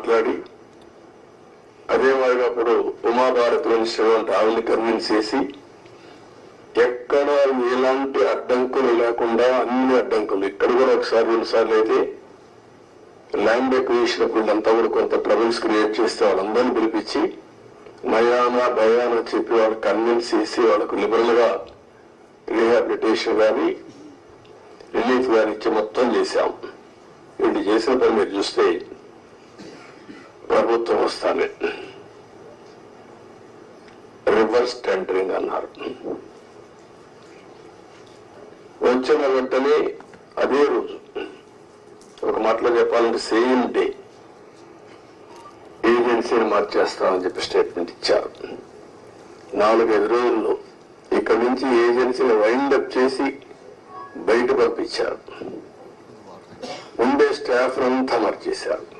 మాట్లాడి అదే మాదిరిగా అప్పుడు ఉమాభారత్ మినిస్టర్ ఆవిడని కన్విన్స్ చేసి ఎక్కడ ఎలాంటి అడ్డంకులు లేకుండా అన్ని అడ్డంకులు ఇక్కడ కూడా ఒకసారి రెండుసార్లు అయితే ల్యాండ్ ఎక్విజిషన్ అప్పుడు వీళ్ళంతా కూడా కొంత ట్రబుల్స్ క్రియేట్ చేస్తే వాళ్ళందరినీ పిలిపించి నయానా భయానా చెప్పి వాళ్ళు కన్విన్స్ చేసి వాళ్ళకు లిబరల్గా రీహాబిలిటేషన్ కానీ రిలీఫ్ కానీ ఇచ్చి మొత్తం చేశాం. వీళ్ళు చేసిన పని మీరు చూస్తే ప్రభుత్వం వస్తానే రివర్స్ టెండరింగ్ అన్నారు. వచ్చిన వెంటనే అదే రోజు ఒక మాటలో చెప్పాలంటే సేమ్ డే ఏజెన్సీని మార్చేస్తామని చెప్పి స్టేట్మెంట్ ఇచ్చారు. నాలుగైదు రోజుల్లో ఇక్కడి నుంచి ఏజెన్సీని వైండప్ చేసి బయట పంపించారు. ఉండే స్టాఫ్ అంతా మార్చేశారు.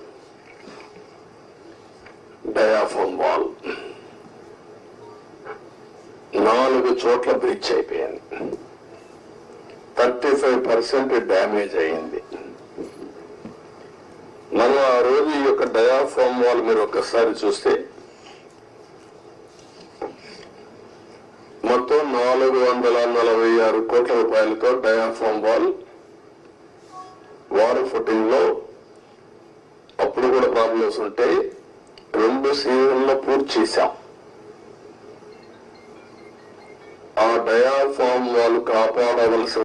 డయాఫోన్ వాల్. నాలుగు చోట్ల బ్రిడ్జ్ అయిపోయింది థర్టీ ఫైవ్ పర్సెంట్ డ్యామేజ్ అయింది. మళ్ళీ ఆ రోజు ఈ యొక్క డయాఫామ్ వాల్ మీరు ఒక్కసారి చూస్తే మొత్తం నాలుగు వందల నలభై ఆరు కోట్ల రూపాయలతో డయాఫామ్ వాల్ వారు ఫుటింగ్లో అప్పుడు కూడా ప్రాబ్లమ్స్ ఉంటాయి. రెండు సీజన్లు పూర్తి చేశాం. ఆ డయాఫామ్ వాళ్ళు కాపాడవలసిన